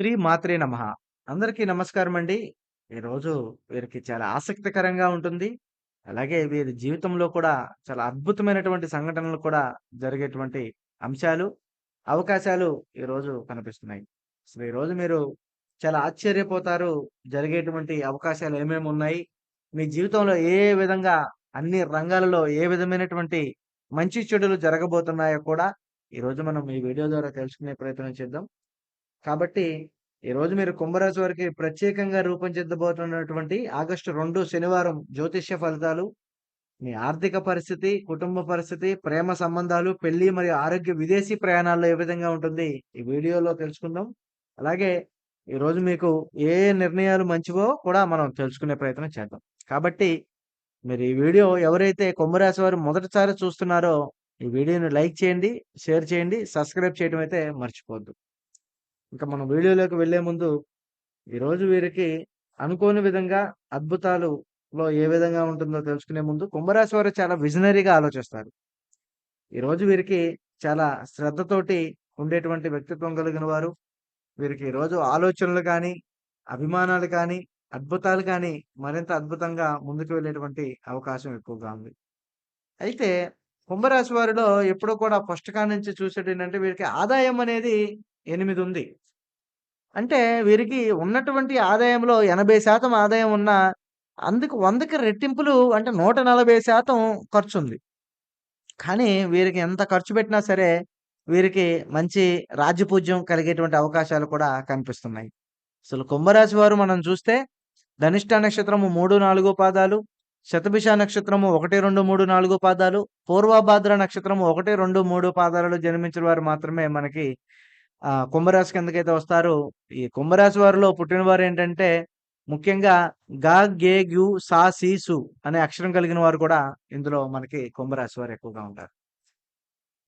శ్రీ మాత్రే నమ అందరికీ నమస్కారం అండి ఈరోజు వీరికి చాలా ఆసక్తికరంగా ఉంటుంది. అలాగే వీరి జీవితంలో కూడా చాలా అద్భుతమైనటువంటి సంఘటనలు కూడా జరిగేటువంటి అంశాలు, అవకాశాలు ఈరోజు కనిపిస్తున్నాయి. సో ఈరోజు మీరు చాలా ఆశ్చర్యపోతారు. జరిగేటువంటి అవకాశాలు ఏమేమి ఉన్నాయి మీ జీవితంలో ఏ ఏ విధంగా అన్ని రంగాలలో ఏ విధమైనటువంటి మంచి చెడులు జరగబోతున్నాయో కూడా ఈరోజు మనం ఈ వీడియో ద్వారా తెలుసుకునే ప్రయత్నం చేద్దాం. కాబట్టి ఈరోజు మీరు కుంభరాశి వారికి ప్రత్యేకంగా రూపొందించబోతున్నటువంటి ఆగస్టు రెండు శనివారం జ్యోతిష్య ఫలితాలు, మీ ఆర్థిక పరిస్థితి, కుటుంబ పరిస్థితి, ప్రేమ సంబంధాలు, పెళ్ళి మరియు ఆరోగ్య విదేశీ ప్రయాణాల్లో ఏ విధంగా ఉంటుంది? ఈ వీడియోలో తెలుసుకుందాం. అలాగే ఈరోజు మీకు ఏ ఏ నిర్ణయాలు మంచివో కూడా మనం తెలుసుకునే ప్రయత్నం చేద్దాం. కాబట్టి మీరు ఈ వీడియో ఎవరైతే కుంభరాశి వారు మొదటిసారి చూస్తున్నారో ఈ వీడియోని లైక్ చేయండి, షేర్ చేయండి, సబ్స్క్రైబ్ చేయడం అయితే మర్చిపోద్దు ఇంకా మనం వీడియోలోకి వెళ్ళే ముందు ఈరోజు వీరికి అనుకోని విధంగా అద్భుతాలులో ఏ విధంగా ఉంటుందో తెలుసుకునే ముందు కుంభరాశి వారు చాలా విజనరీగా ఆలోచిస్తారు. ఈరోజు వీరికి చాలా శ్రద్ధతోటి ఉండేటువంటి వ్యక్తిత్వం కలిగిన వారు. వీరికి ఈరోజు ఆలోచనలు కానీ, అభిమానాలు కానీ, అద్భుతాలు కానీ మరింత అద్భుతంగా ముందుకు వెళ్ళేటువంటి అవకాశం ఎక్కువగా ఉంది. అయితే కుంభరాశి వారిలో ఎప్పుడూ కూడా ఫస్ట్ నుంచి చూసేటంటే వీరికి ఆదాయం అనేది ఎనిమిది ఉంది. అంటే వీరికి ఉన్నటువంటి ఆదాయంలో 80% ఆదాయం ఉన్నా అందుకు వందకి రెట్టింపులు అంటే నూట నలభై శాతం ఖర్చు ఉంది కానీ వీరికి ఎంత ఖర్చు పెట్టినా సరే వీరికి మంచి రాజ్యపూజ్యం కలిగేటువంటి అవకాశాలు కూడా కనిపిస్తున్నాయి. అసలు కుంభరాశి వారు మనం చూస్తే ధనిష్ట నక్షత్రము 3, 4 పాదాలు, శతభిష నక్షత్రము 1, 2, 3, 4 పాదాలు, పూర్వభాద్ర నక్షత్రము 1, 2, 3 పాదాలలో జన్మించిన వారు మాత్రమే మనకి కుంభరాశి కిందకైతే వస్తారు. ఈ కుంభరాశి వారిలో పుట్టినవారు ఏంటంటే ముఖ్యంగా గా గె, గ్యు సా సి, సు అనే అక్షరం కలిగిన వారు కూడా ఇందులో మనకి కుంభరాశి వారు ఎక్కువగా ఉంటారు.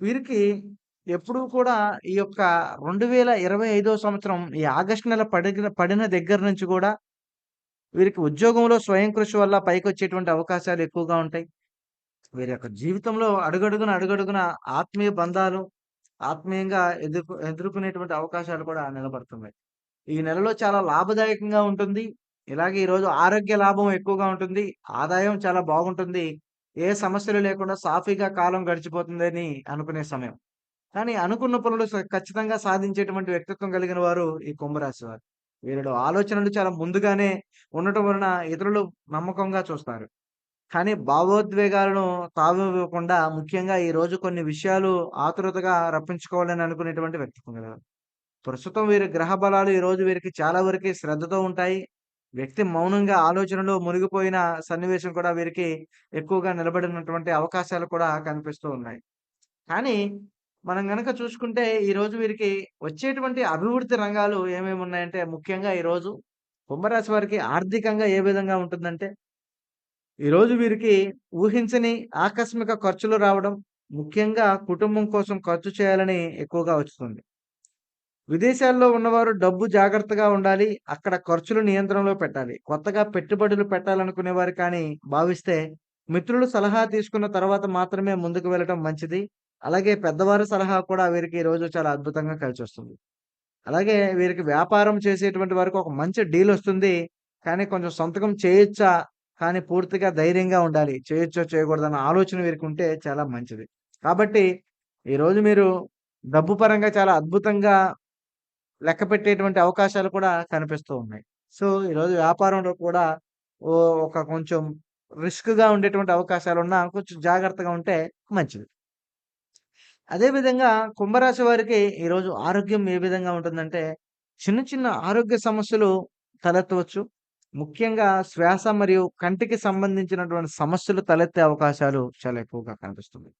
వీరికి ఎప్పుడూ కూడా ఈ యొక్క 2025 సంవత్సరం ఈ ఆగస్టు నెల పడిన పడిన దగ్గర నుంచి కూడా వీరికి ఉద్యోగంలో స్వయం కృషి వల్ల పైకి వచ్చేటువంటి అవకాశాలు ఎక్కువగా ఉంటాయి. వీరి యొక్క జీవితంలో అడుగడుగున, అడుగడుగున ఆత్మీయ బంధాలు, ఆత్మీయంగా ఎదుర్కొ ఎదుర్కొనేటువంటి అవకాశాలు కూడా నిలబడుతున్నాయి. ఈ నెలలో చాలా లాభదాయకంగా ఉంటుంది. ఇలాగే ఈరోజు ఆరోగ్య లాభం ఎక్కువగా ఉంటుంది. ఆదాయం చాలా బాగుంటుంది. ఏ సమస్యలు లేకుండా సాఫీగా కాలం గడిచిపోతుందని అనుకునే సమయం. కానీ అనుకున్న పనులు ఖచ్చితంగా సాధించేటువంటి వ్యక్తిత్వం కలిగిన వారు ఈ కుంభరాశి వారు. వీరిలో ఆలోచనలు చాలా ముందుగానే ఉండటం వలన ఇతరులు నమ్మకంగా చూస్తారు. కానీ భావోద్వేగాలను తావివ్వకుండా ముఖ్యంగా ఈరోజు కొన్ని విషయాలు ఆతురతగా రప్పించుకోవాలని అనుకునేటువంటి వ్యక్తిత్వం ప్రస్తుతం వీరి గ్రహ బలాలు ఈరోజు వీరికి చాలా వరకు శ్రద్ధతో ఉంటాయి. వ్యక్తి మౌనంగా ఆలోచనలో మునిగిపోయిన సన్నివేశం కూడా వీరికి ఎక్కువగా నిలబడినటువంటి అవకాశాలు కూడా కనిపిస్తూ ఉన్నాయి. కానీ మనం గనక చూసుకుంటే ఈరోజు వీరికి వచ్చేటువంటి అభివృద్ధి రంగాలు ఏమేమి ఉన్నాయంటే ముఖ్యంగా ఈరోజు కుంభరాశి వారికి ఆర్థికంగా ఏ విధంగా ఉంటుందంటే ఈరోజు వీరికి ఊహించని ఆకస్మిక ఖర్చులు రావడం, ముఖ్యంగా కుటుంబం కోసం ఖర్చు చేయాలని ఎక్కువగా వస్తుంది. విదేశాల్లో ఉన్నవారు డబ్బు జాగ్రత్తగా ఉండాలి. అక్కడ ఖర్చులు నియంత్రణలో పెట్టాలి. కొత్తగా పెట్టుబడులు పెట్టాలనుకునేవారు కానీ భావిస్తే మిత్రులు సలహా తీసుకున్న తర్వాత మాత్రమే ముందుకు వెళ్ళటం మంచిది. అలాగే పెద్దవారి సలహా కూడా వీరికి ఈరోజు చాలా అద్భుతంగా కలిసి వస్తుంది అలాగే వీరికి వ్యాపారం చేసేటువంటి వారికి ఒక మంచి డీల్ వస్తుంది. కానీ కొంచెం సంతకం చేయొచ్చా? కానీ పూర్తిగా ధైర్యంగా ఉండాలి. చేయొచ్చో, చేయకూడదన్న ఆలోచన వీరికి ఉంటే చాలా మంచిది. కాబట్టి ఈరోజు మీరు డబ్బు పరంగా చాలా అద్భుతంగా లెక్కపెట్టేటువంటి అవకాశాలు కూడా కనిపిస్తూ ఉన్నాయి. సో, ఈరోజు వ్యాపారంలో కూడా ఓ ఒక కొంచెం రిస్క్‌గా ఉండేటువంటి అవకాశాలు ఉన్నా కొంచెం జాగ్రత్తగా ఉంటే మంచిది. అదేవిధంగా కుంభరాశి వారికి ఈరోజు ఆరోగ్యం ఏ విధంగా ఉంటుందంటే చిన్న చిన్న ఆరోగ్య సమస్యలు తలెత్తవచ్చు. ముఖ్యంగా శ్వాస మరియు కంటికి సంబంధించినటువంటి సమస్యలు తలెత్తే అవకాశాలు చాలా ఎక్కువగా కనిపిస్తుంది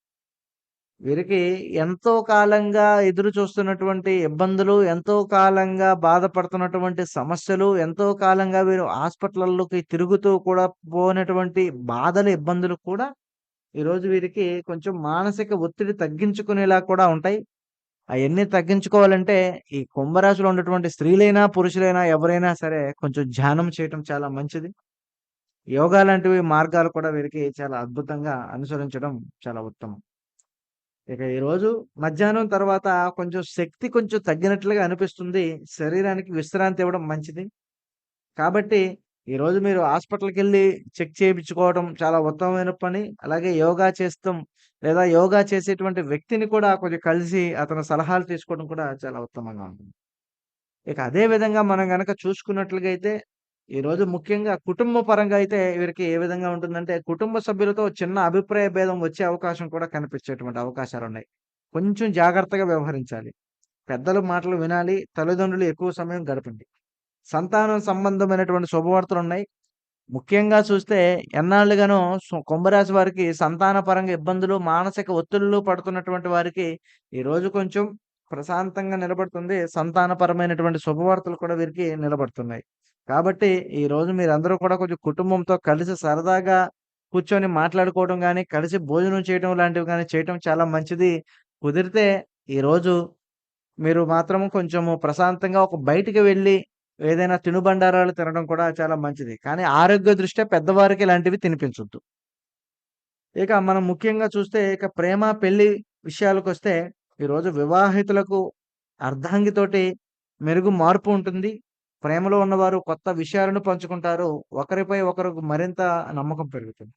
వీరికి ఎంతో కాలంగా ఎదురు చూస్తున్నటువంటి ఇబ్బందులు, ఎంతో కాలంగా బాధపడుతున్నటువంటి సమస్యలు, ఎంతో కాలంగా వీరు హాస్పిటల్‌లోకి తిరుగుతూ కూడా పోనటువంటి బాధలు, ఇబ్బందులు కూడా ఈరోజు వీరికి కొంచెం మానసిక ఒత్తిడి తగ్గించుకునేలా కూడా ఉంటాయి. అవన్నీ తగ్గించుకోవాలంటే ఈ కుంభరాశిలో ఉన్నటువంటి స్త్రీలైనా, పురుషులైనా ఎవరైనా సరే కొంచెం ధ్యానం చేయటం చాలా మంచిది. యోగా లాంటివి మార్గాలు కూడా వీరికి చాలా అద్భుతంగా అనుసరించడం చాలా ఉత్తమం. ఇక ఈరోజు మధ్యాహ్నం తర్వాత కొంచెం శక్తి కొంచెం తగ్గినట్లుగా అనిపిస్తుంది. శరీరానికి విశ్రాంతి ఇవ్వడం మంచిది. కాబట్టి ఈరోజు మీరు హాస్పిటల్కి వెళ్ళి చెక్ చేయించుకోవడం చాలా ఉత్తమమైన పని. అలాగే యోగా చేస్తాం లేదా యోగా చేసేటువంటి వ్యక్తిని కూడా కొంచెం కలిసి అతని సలహాలు తీసుకోవడం కూడా చాలా ఉత్తమంగా ఉంటుంది. ఇక అదే విధంగా మనం కనుక చూసుకున్నట్లుగా అయితే ఈరోజు ముఖ్యంగా కుటుంబ పరంగా అయితే వీరికి ఏ విధంగా ఉంటుందంటే కుటుంబ సభ్యులతో చిన్న అభిప్రాయ భేదం వచ్చే అవకాశం కూడా కనిపించేటువంటి అవకాశాలున్నాయి. కొంచెం జాగ్రత్తగా వ్యవహరించాలి. పెద్దల మాటలు వినాలి. తల్లిదండ్రులు ఎక్కువ సమయం గడపండి. సంతానం సంబంధమైనటువంటి శుభవార్తలున్నాయి. ముఖ్యంగా చూస్తే ఎన్నాళ్ళుగానో కుంభరాశి వారికి సంతాన పరంగా ఇబ్బందులు, మానసిక ఒత్తిళ్ళు పడుతున్నటువంటి వారికి ఈరోజు కొంచెం ప్రశాంతంగా నిలబడుతుంది. సంతానపరమైనటువంటి శుభవార్తలు కూడా వీరికి నిలబడుతున్నాయి. కాబట్టి ఈరోజు మీరందరూ కూడా కొంచెం కుటుంబంతో కలిసి సరదాగా కూర్చొని మాట్లాడుకోవడం కానీ కలిసి భోజనం చేయడం లాంటివి కానీ చేయటం చాలా మంచిది. కుదిరితే ఈరోజు మీరు మాత్రం కొంచెము ప్రశాంతంగా ఒక బయటికి వెళ్ళి ఏదైనా తినుబండారాలు తినడం కూడా చాలా మంచిది. కానీ ఆరోగ్య దృష్ట్యా పెద్దవారికి ఇలాంటివి తినిపించొద్దు. ఇక మనం ముఖ్యంగా చూస్తే ఇక ప్రేమ, పెళ్ళి విషయాలకొస్తే ఈరోజు వివాహితులకు అర్ధాంగితోటి మెరుగు మార్పు ఉంటుంది. ప్రేమలో ఉన్నవారు కొత్త విషయాలను పంచుకుంటారు. ఒకరిపై ఒకరికి మరింత నమ్మకం పెరుగుతుంది.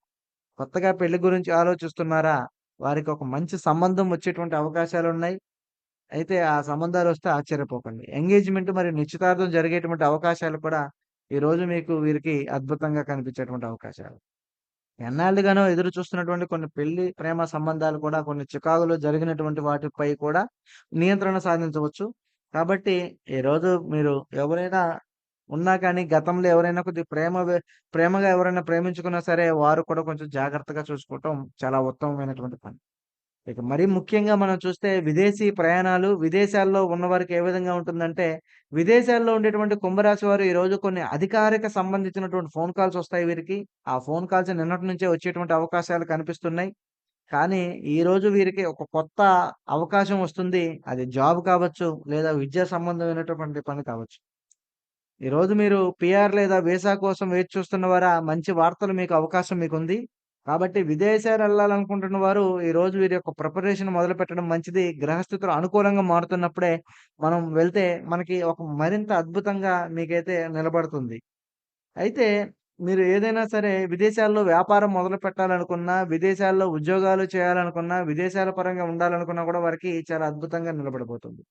కొత్తగా పెళ్ళి గురించి ఆలోచిస్తున్నారా? వారికి ఒక మంచి సంబంధం వచ్చేటువంటి అవకాశాలు ఉన్నాయి అయితే ఆ సంబంధాలు వస్తే ఆశ్చర్యపోకండి. ఎంగేజ్‌మెంట్ మరియు నిశ్చితార్థం జరిగేటువంటి అవకాశాలు కూడా ఈరోజు మీకు వీరికి అద్భుతంగా కనిపించేటువంటి అవకాశాలు. ఎన్నాళ్ళుగానో ఎదురు చూస్తున్నటువంటి కొన్ని పెళ్ళి, ప్రేమ సంబంధాలు కూడా కొన్ని చికాకులు జరిగినటువంటి వాటిపై కూడా నియంత్రణ సాధించవచ్చు. కాబట్టి ఈరోజు మీరు ఎవరైనా ఉన్నా కానీ గతంలో ఎవరైనా కొద్ది ప్రేమ ప్రేమగా ఎవరైనా ప్రేమించుకున్నా సరే వారు కూడా కొంచెం జాగ్రత్తగా చూసుకోవటం చాలా ఉత్తమమైనటువంటి పని. ఇక మరీ ముఖ్యంగా మనం చూస్తే విదేశీ ప్రయాణాలు, విదేశాల్లో ఉన్నవారికి ఏ విధంగా ఉంటుందంటే, విదేశాల్లో ఉండేటువంటి కుంభరాశి వారు ఈరోజు కొన్ని అధికారిక సంబంధించినటువంటి ఫోన్ కాల్స్ వస్తాయి వీరికి. ఆ ఫోన్ కాల్స్ నిన్నటి నుంచే వచ్చేటువంటి అవకాశాలు కనిపిస్తున్నాయి. కానీ ఈరోజు వీరికి ఒక కొత్త అవకాశం వస్తుంది. అది జాబ్ కావచ్చు, లేదా విద్యా సంబంధమైనటువంటి పని కావచ్చు. ఈరోజు మీరు పిఆర్ లేదా వీసా కోసం వేచి చూస్తున్న వారా మంచి వార్తలు మీకు అవకాశం మీకుంది. కాబట్టి విదేశాలు వెళ్ళాలనుకుంటున్న వారు ఈరోజు వీరి యొక్క ప్రిపరేషన్ మొదలు పెట్టడం మంచిది. గ్రహస్థితులు అనుకూలంగా మారుతున్నప్పుడే మనం వెళ్తే మనకి ఒక మరింత అద్భుతంగా మీకైతే నిలబడుతుంది. అయితే మీరు ఏదైనా సరే విదేశాల్లో వ్యాపారం మొదలు పెట్టాలనుకున్నా విదేశాల్లో ఉద్యోగాలు చేయాలనుకున్నా, విదేశాల పరంగా ఉండాలనుకున్నా కూడా వారికి చాలా అద్భుతంగా నిలబడిపోతుంది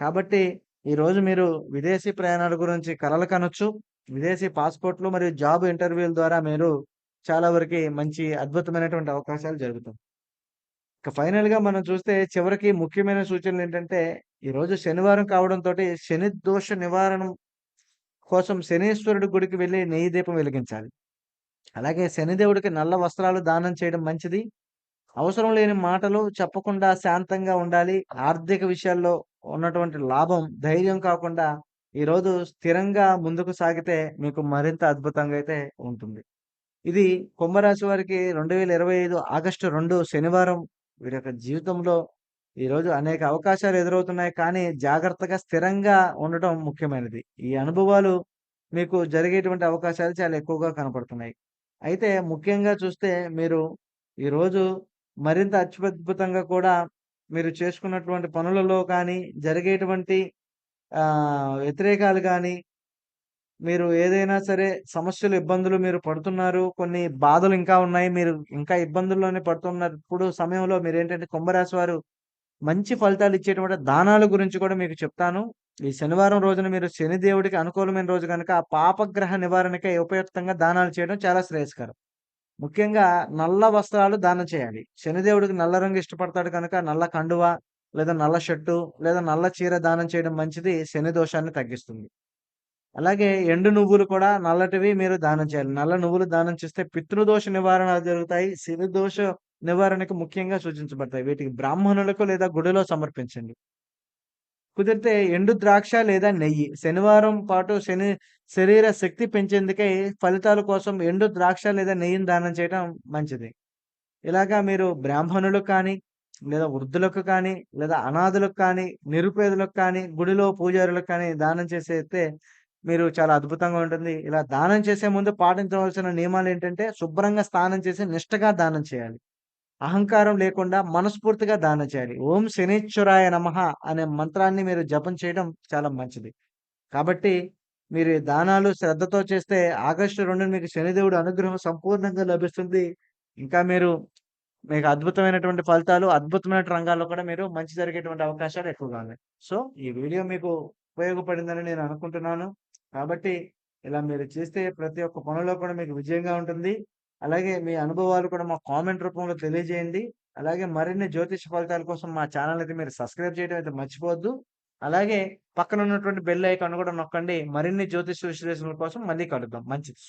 కాబట్టి ఈరోజు మీరు విదేశీ ప్రయాణాల గురించి కలలు కనొచ్చు. విదేశీ పాస్‌పోర్ట్‌లు మరియు జాబ్ ఇంటర్వ్యూల ద్వారా మీరు చాలా వరకి మంచి అద్భుతమైనటువంటి అవకాశాలు జరుగుతాయి. ఇక ఫైనల్‌గా మనం చూస్తే చివరికి ముఖ్యమైన సూచనలు ఏంటంటే ఈరోజు శనివారం కావడంతోటి శని దోష నివారణం కోసం శనీశ్వరుడి గుడికి వెళ్ళి నెయ్యి దీపం వెలిగించాలి. అలాగే శనిదేవుడికి నల్ల వస్త్రాలు దానం చేయడం మంచిది. అవసరం లేని మాటలు చెప్పకుండా శాంతంగా ఉండాలి. ఆర్థిక విషయాల్లో ఉన్నటువంటి లాభం ధైర్యం కాకుండా ఈరోజు స్థిరంగా ముందుకు సాగితే మీకు మరింత అద్భుతంగా అయితే ఉంటుంది. ఇది కుంభరాశి వారికి 2025 ఆగస్టు రెండు శనివారం వీరి యొక్క జీవితంలో ఈరోజు అనేక అవకాశాలు ఎదురవుతున్నాయి. కానీ జాగ్రత్తగా స్థిరంగా ఉండటం ముఖ్యమైనది. ఈ అనుభవాలు మీకు జరిగేటువంటి అవకాశాలు చాలా ఎక్కువగా కనపడుతున్నాయి. అయితే ముఖ్యంగా చూస్తే మీరు ఈరోజు మరింత అత్యద్భుతంగా కూడా మీరు చేసుకున్నటువంటి పనులలో కానీ, జరిగేటువంటి వ్యతిరేకాలు కానీ మీరు ఏదైనా సరే సమస్యలు, ఇబ్బందులు మీరు పడుతున్నారు. కొన్ని బాధలు ఇంకా ఉన్నాయి. మీరు ఇంకా ఇబ్బందుల్లోనే పడుతున్నప్పుడు సమయంలో మీరేంటంటే కుంభరాశి వారు మంచి ఫలితాలు ఇచ్చేటువంటి దానాల గురించి కూడా మీకు చెప్తాను. ఈ శనివారం రోజున మీరు శని దేవుడికి అనుకూలమైన రోజు కనుక ఆ పాపగ్రహ నివారణకై ఉపయుక్తంగా దానాలు చేయడం చాలా శ్రేయస్కరం. ముఖ్యంగా నల్ల వస్త్రాలు దానం చేయాలి. శనిదేవుడికి నల్ల రంగు ఇష్టపడతాడు కనుక నల్ల కండువా, లేదా నల్ల షర్టు, లేదా నల్ల చీర దానం చేయడం మంచిది. శని దోషాన్ని తగ్గిస్తుంది. అలాగే ఎండు నువ్వులు కూడా నల్లటివి మీరు దానం చేయాలి. నల్ల నువ్వులు దానం చేస్తే పితృదోష నివారణ జరుగుతాయి. శని దోష నివారణకు ముఖ్యంగా సూచించబడతాయి. వీటికి బ్రాహ్మణులకు లేదా గుడిలో సమర్పించండి. కుదిరితే ఎండు ద్రాక్ష లేదా నెయ్యి. శనివారం పాటు శని శరీర శక్తి పెంచేందుకై ఫలితాల కోసం ఎండు ద్రాక్ష లేదా నెయ్యిని దానం చేయడం మంచిది. ఇలాగా మీరు బ్రాహ్మణులకు కానీ, లేదా వృద్ధులకు కానీ, లేదా అనాథులకు కానీ, నిరుపేదలకు కానీ, గుడిలో పూజారులకు కానీ దానం చేసేస్తే మీరు చాలా అద్భుతంగా ఉంటుంది. ఇలా దానం చేసే ముందు పాటించవలసిన నియమాలు ఏంటంటే శుభ్రంగా స్నానం చేసి నిష్టగా దానం చేయాలి. అహంకారం లేకుండా మనస్ఫూర్తిగా దానం చేయాలి. ఓం శనీశ్వరాయ నమః అనే మంత్రాన్ని మీరు జపం చేయడం చాలా మంచిది. కాబట్టి మీరు ఈ దానాలు శ్రద్ధతో చేస్తే ఆగస్టు రెండు మీకు శనిదేవుడు అనుగ్రహం సంపూర్ణంగా లభిస్తుంది. ఇంకా మీరు మీకు అద్భుతమైనటువంటి ఫలితాలు, అద్భుతమైన రంగాల్లో కూడా మీరు మంచి జరిగేటువంటి అవకాశాలు ఎక్కువగా ఉన్నాయి. సో, ఈ వీడియో మీకు ఉపయోగపడిందని నేను అనుకుంటున్నాను. కాబట్టి ఇలా మీరు చేస్తే ప్రతి ఒక్క పనిలో కూడా మీకు విజయంగా ఉంటుంది. అలాగే మీ అనుభవాలు కూడా మా కామెంట్ రూపంలో తెలియజేయండి. అలాగే మరిన్ని జ్యోతిష ఫలితాల కోసం మా ఛానల్ అయితే మీరు సబ్స్క్రైబ్ చేయడం అయితే మర్చిపోవద్దు. అలాగే పక్కన ఉన్నటువంటి బెల్ ఐకాన్ కూడా నొక్కండి. మరిన్ని జ్యోతిష విశ్లేషణల కోసం మళ్ళీ కలుద్దాం. మంచిది.